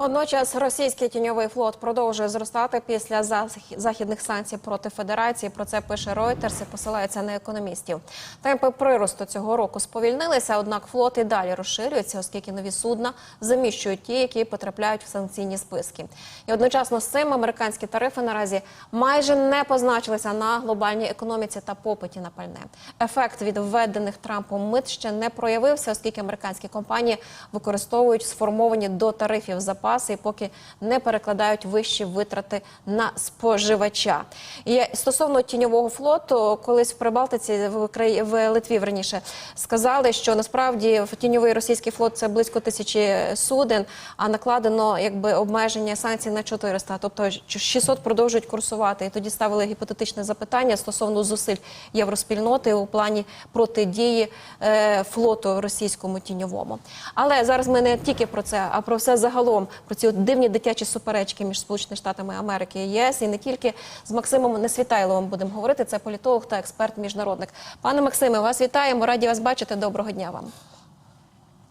Водночас російський тіньовий флот продовжує зростати після зах- західних санкцій проти Федерації. Про це пише Reuters і посилається на економістів. Темпи приросту цього року сповільнилися, однак флот і далі розширюється, оскільки нові судна заміщують ті, які потрапляють в санкційні списки. І одночасно з цим американські тарифи наразі майже не позначилися на глобальній економіці та попиті на пальне. Ефект від введених Трампом мит ще не проявився, оскільки американські компанії використовують сформовані до тарифів запаси і поки не перекладають вищі витрати на споживача. І стосовно тіньового флоту, колись в Прибалтиці в Украї- в Литві верніше сказали, що насправді в тіньовий російський флот це близько тисячі суден, а накладено якби обмеження санкцій на 400, тобто 600 продовжують курсувати. І тоді ставили гіпотетичне запитання стосовно зусиль євроспільноти у плані протидії е, флоту російському тіньовому. Але зараз ми не тільки про це, а про все загалом про ці от дивні дитячі суперечки між Сполученими Штатами Америки і ЄС, і не тільки з Максимом Несвітайловим будемо говорити. Це політолог та експерт міжнародник. Пане Максиме, вас вітаємо. Раді вас бачити. Доброго дня вам.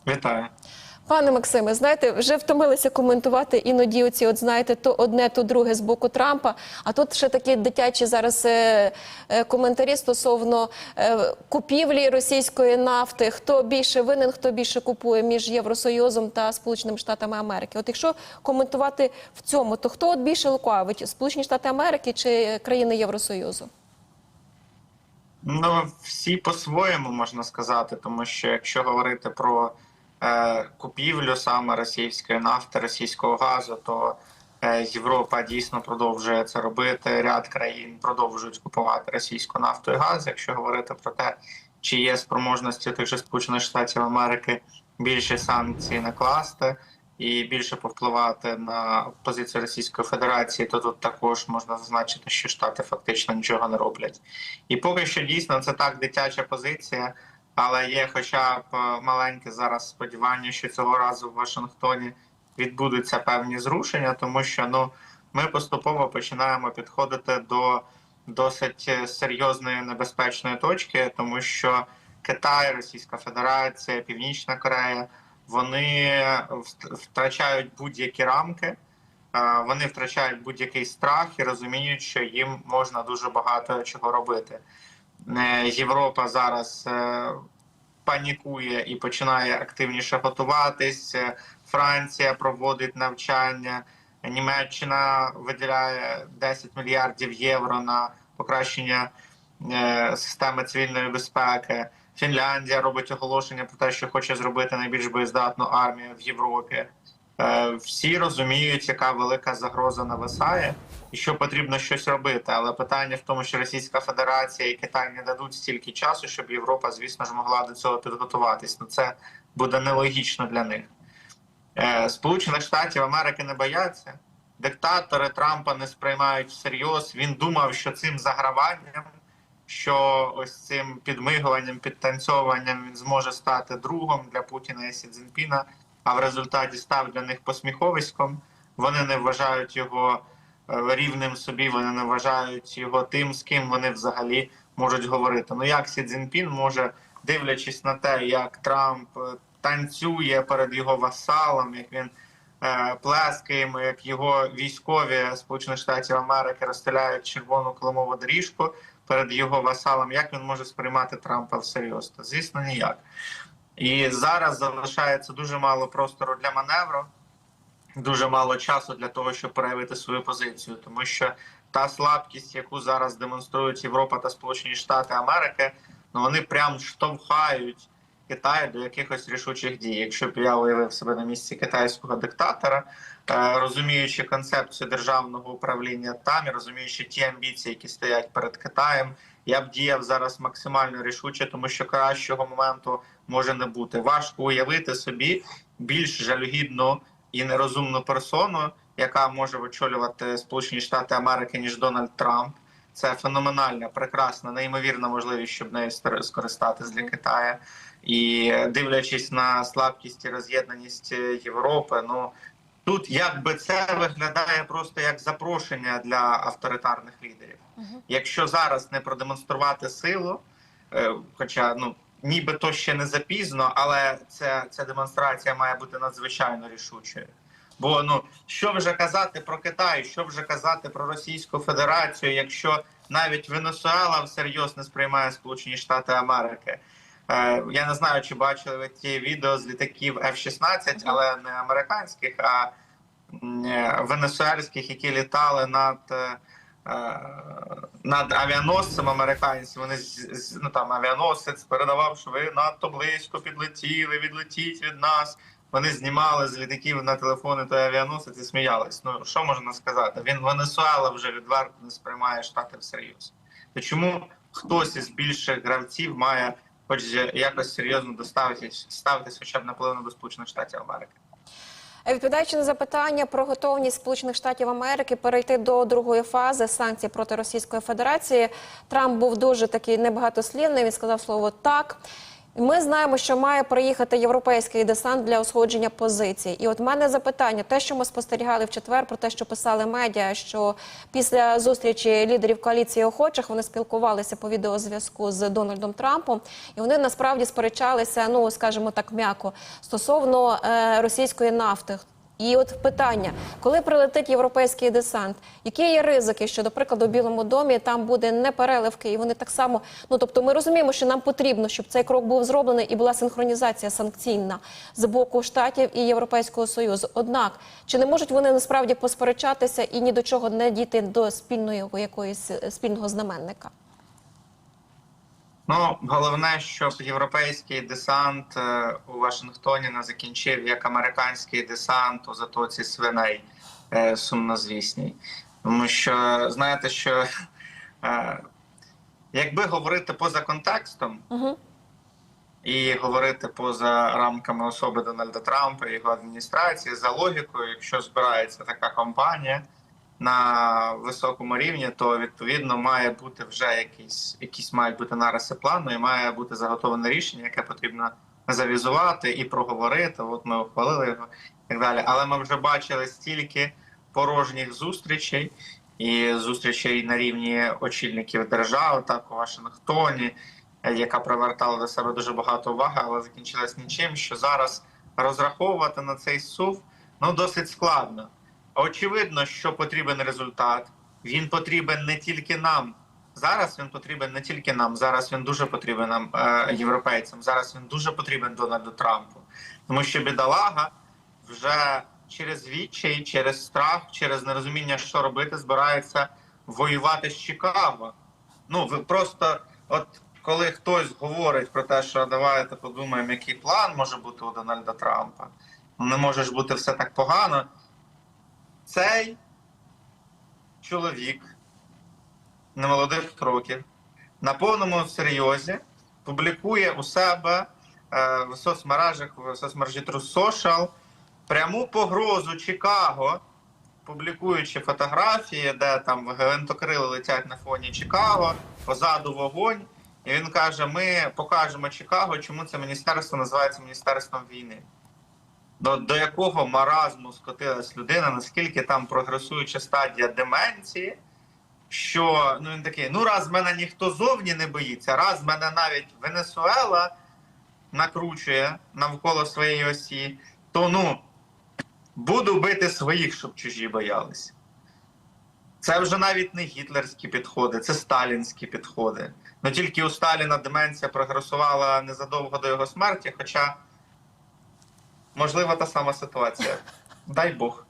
Вітаю. Пане Максиме, знаєте, вже втомилися коментувати іноді оці, от знаєте, то одне, то друге з боку Трампа. А тут ще такі дитячі зараз е, е, коментарі стосовно е, купівлі російської нафти. Хто більше винен, хто більше купує між Євросоюзом та Сполученими Штатами Америки. От якщо коментувати в цьому, то хто от більше лукавить? Сполучені Штати Америки чи країни Євросоюзу? Ну, всі по-своєму можна сказати, тому що якщо говорити про купівлю саме російської нафти, російського газу, то е, Європа дійсно продовжує це робити. Ряд країн продовжують купувати російську нафту і газ. Якщо говорити про те, чи є спроможності тих же Сполучених Штатів Америки більше санкцій накласти і більше повпливати на позицію Російської Федерації, то тут також можна зазначити, що Штати фактично нічого не роблять. І поки що дійсно це так дитяча позиція, але є хоча б е, маленьке зараз сподівання, що цього разу в Вашингтоні відбудуться певні зрушення, тому що ну ми поступово починаємо підходити до досить е, серйозної небезпечної точки, тому що Китай, Російська Федерація, Північна Корея вони вт- втрачають будь-які рамки. е, Вони втрачають будь-який страх і розуміють, що їм можна дуже багато чого робити. Європа зараз е, панікує і починає активніше готуватись. Е, Франція проводить навчання. Німеччина виділяє 10 мільярдів євро на покращення е, системи цивільної безпеки. Фінляндія робить оголошення про те, що хоче зробити найбільш боєздатну армію в Європі. Е, Всі розуміють, яка велика загроза нависає і що потрібно щось робити. Але питання в тому, що Російська Федерація і Китай не дадуть стільки часу, щоб Європа, звісно ж, могла до цього підготуватись. Ну це буде нелогічно для них. Е, Сполучених Штатів Америки не бояться. Диктатори Трампа не сприймають всерйоз. Він думав, що цим заграванням, що ось цим підмигуванням, підтанцьовуванням він зможе стати другом для Путіна і Сі Цзіньпіна, а в результаті став для них посміховиськом. Вони не вважають його е, рівним собі, вони не вважають його тим, з ким вони взагалі можуть говорити. Ну як Сі Цзіньпін може, дивлячись на те, як Трамп е, танцює перед його васалом, як він е, плескає як його військові Сполучених Штатів Америки розстріляють червону килимову доріжку перед його васалом, як він може сприймати Трампа всерйоз? Та, Звісно, ніяк. І зараз залишається дуже мало простору для маневру, дуже мало часу для того, щоб проявити свою позицію, тому що та слабкість, яку зараз демонструють Європа та Сполучені Штати Америки, ну вони прям штовхають Китай до якихось рішучих дій. Якщо б я уявив себе на місці китайського диктатора, е, розуміючи концепцію державного управління там і розуміючи ті амбіції, які стоять перед Китаєм, я б діяв зараз максимально рішуче, тому що кращого моменту може не бути. Важко уявити собі більш жалюгідну і нерозумну персону, яка може очолювати Сполучені Штати Америки ніж Дональд Трамп. Це феноменальна, прекрасна, неймовірна можливість, щоб нею скористатись для Китаю. І дивлячись на слабкість і роз'єднаність е, Європи, ну тут якби це виглядає просто як запрошення для авторитарних лідерів. Якщо зараз не продемонструвати силу, е, хоча ну ніби то ще не запізно, але це, ця демонстрація має бути надзвичайно рішучою. Бо ну що вже казати про Китай, що вже казати про Російську Федерацію, якщо навіть Венесуела всерйоз не сприймає Сполучені Штати Америки. Е, я не знаю, чи бачили ви ті відео з літаків F-16, але не американських, а е, венесуельських, які літали над. е, е, Над авіаносцем американців вони ну там авіаносець передавав, що ви надто близько підлетіли, відлетіть від нас. Вони знімали з літаків на телефони той авіаносець і сміялись. Ну що можна сказати? Він Венесуела вже відверто не сприймає штати всерйоз. То чому хтось із більших гравців має, хоч якось серйозно доставитись ставитись хоча б наполовину до Сполучених Штатів Америки? Е, Відповідаючи на запитання про готовність Сполучених Штатів Америки перейти до другої фази санкцій проти Російської Федерації, Трамп був дуже такий небагатослівний. Він сказав слово так. Ми знаємо, що має приїхати європейський десант для осходження позицій. І от в мене запитання: те, що ми спостерігали в четвер, про те, що писали медіа, що після зустрічі лідерів коаліції охочих вони спілкувалися по відеозв'язку з Дональдом Трампом, і вони насправді сперечалися, ну скажімо так, м'яко стосовно е, російської нафти. І от питання, коли прилетить європейський десант, які є ризики, що, до прикладу, в Білому домі там буде непереливки, і вони так само. Ну тобто, ми розуміємо, що нам потрібно, щоб цей крок був зроблений і була синхронізація санкційна з боку штатів і Європейського союзу. Однак, чи не можуть вони насправді посперечатися і ні до чого не дійти до спільної якоїсь спільного знаменника? Ну, головне, щоб європейський десант е, у Вашингтоні не закінчив як американський десант у затоці свиней е, сумнозвісній. Тому що знаєте, що е, якби говорити поза контекстом Угу. і говорити поза рамками особи Дональда Трампа і його адміністрації, за логікою, якщо збирається така компанія на високому рівні, то відповідно має бути вже якісь, якісь мають бути нариси плану, і має бути заготовлене рішення, яке потрібно завізувати і проговорити. От ми ухвалили його і так далі. Але ми вже бачили стільки порожніх зустрічей і зустрічей на рівні очільників держав, так у Вашингтоні, яка привертала до себе дуже багато уваги, але закінчилась нічим. Що зараз розраховувати на цей сув ну досить складно. Очевидно, що потрібен результат. Він потрібен не тільки нам. Зараз він потрібен не тільки нам. Зараз він дуже потрібен нам, е, європейцям. Зараз він дуже потрібен Дональду Трампу, тому що бідолага вже через відчай, через страх, через нерозуміння, що робити, збирається воювати з Чикаго. Ну ви просто, от коли хтось говорить про те, що давайте подумаємо, який план може бути у Дональда Трампа, не може ж бути все так погано. Цей чоловік немолодих років на повному серйозі публікує у себе е, в соцмережах, в соцмережі Social пряму погрозу Чикаго, публікуючи фотографії, де там гвинтокрили летять на фоні Чикаго, позаду вогонь. І він каже: ми покажемо Чикаго, чому це міністерство називається Міністерством війни. До, до якого маразму скотилась людина, наскільки там прогресуюча стадія деменції, що ну він такий: ну раз мене ніхто зовні не боїться, раз мене навіть Венесуела накручує навколо своєї осі, то ну буду бити своїх, щоб чужі боялися. Це вже навіть не гітлерські підходи, це сталінські підходи. Ну тільки у Сталіна деменція прогресувала незадовго до його смерті, хоча, можливо, та сама ситуація. Дай Бог.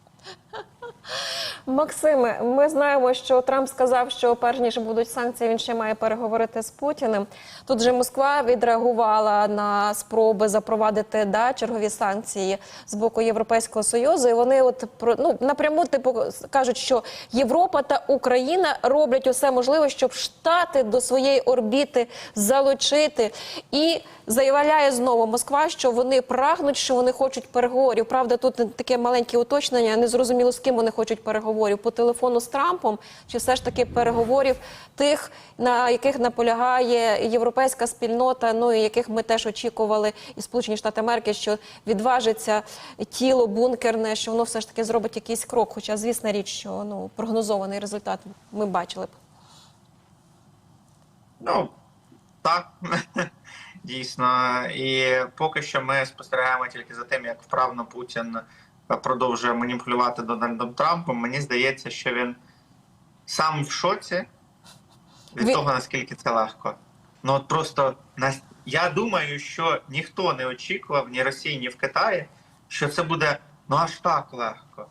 Максиме, ми знаємо, що Трамп сказав, що перш ніж будуть санкції, він ще має переговорити з Путіним. Тут же Москва відреагувала на спроби запровадити да, чергові санкції з боку Європейського союзу. І вони от ну напряму типу кажуть, що Європа та Україна роблять усе можливе, щоб штати до своєї орбіти залучити. І заявляє знову Москва, що вони прагнуть, що вони хочуть переговорів. Правда, тут таке маленьке уточнення. Не зрозуміло з ким вони хочуть переговорів по телефону з Трампом, чи все ж таки переговорів тих, на яких наполягає європейська спільнота, ну і яких ми теж очікували, і Сполучені Штати Америки, що відважиться тіло бункерне, що воно все ж таки зробить якийсь крок. Хоча, звісна річ, що ну прогнозований результат ми бачили б. Ну так, дійсно. І поки що ми спостерігаємо тільки за тим, як вправно Путін продовжує маніпулювати Дональдом Трампом. Мені здається, що він сам в шоці від Він- того, наскільки це легко. Ну от просто нас- я думаю, що ніхто не очікував ні Росії, ні в Китаї, що це буде ну аж так легко.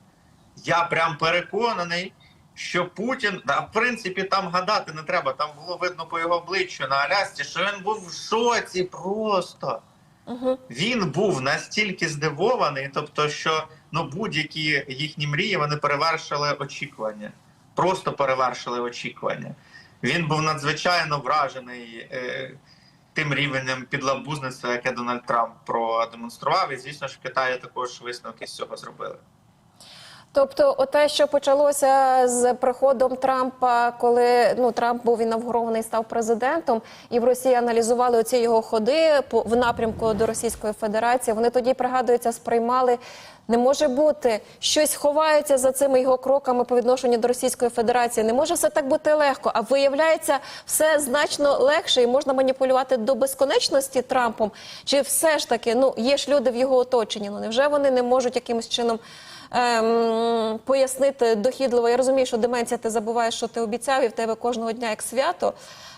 Я прям переконаний, що Путін, а в принципі, там гадати не треба. Там було видно по його обличчю на Алясці, що він був в шоці просто. Він був настільки здивований, тобто, що ну будь-які їхні мрії вони перевершили очікування, просто перевершили очікування. Він був надзвичайно вражений е, тим рівнем підлабузництва, яке Дональд Трамп продемонстрував. І звісно ж, в Китаї також висновки з цього зробили. Тобто, оте, що почалося з приходом Трампа, коли ну Трамп був інавгурований, став президентом, і в Росії аналізували оці його ходи по в напрямку до Російської Федерації. Вони тоді пригадується, сприймали. Не може бути щось ховається за цими його кроками по відношенню до Російської Федерації. Не може все так бути легко. А виявляється, все значно легше і можна маніпулювати до безконечності Трампом. Чи все ж таки ну є ж люди в його оточенні? Ну невже вони не можуть якимось чином ем, пояснити дохідливо. Я розумію, що деменція ти забуваєш, що ти обіцяв, і в тебе кожного дня як свято.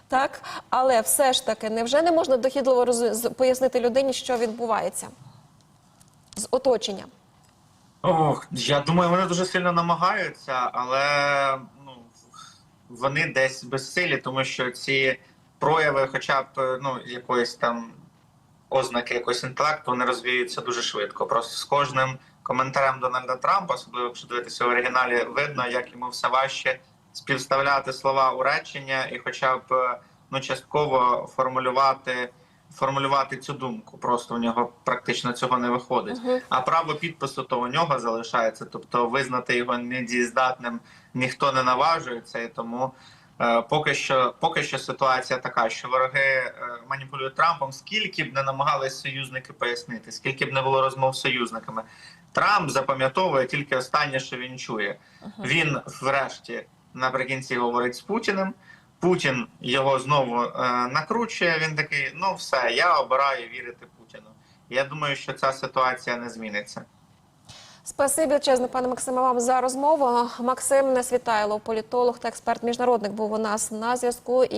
Так, але все ж таки, невже не можна дохідливо роз... пояснити людині, що відбувається з оточенням? Ох, я думаю, вони дуже сильно намагаються, але ну вони десь безсилі, тому що ці прояви, хоча б ну якоїсь там ознаки якогось інтелекту, вони розвіються дуже швидко. Просто з кожним коментарем Дональда Трампа, особливо якщо дивитися в оригіналі, видно, як йому все важче співставляти слова у речення і, хоча б е, ну частково формулювати. Формулювати цю думку, просто у нього практично цього не виходить. А право підпису то у нього залишається, тобто визнати його недієздатним ніхто не наважується, і тому поки що, поки що ситуація така, що вороги е, маніпулюють Трампом, скільки б не намагались союзники пояснити, скільки б не було розмов з союзниками. Трамп запам'ятовує тільки останнє, що він чує. Він, врешті, наприкінці говорить з Путіним. Путін його знову е, накручує. Він такий: ну все, я обираю вірити Путіну. Я думаю, що ця ситуація не зміниться. Спасибі чесно, пане Максиме, вам за розмову. Максим Несвітайло, політолог та експерт міжнародник, був у нас на зв'язку.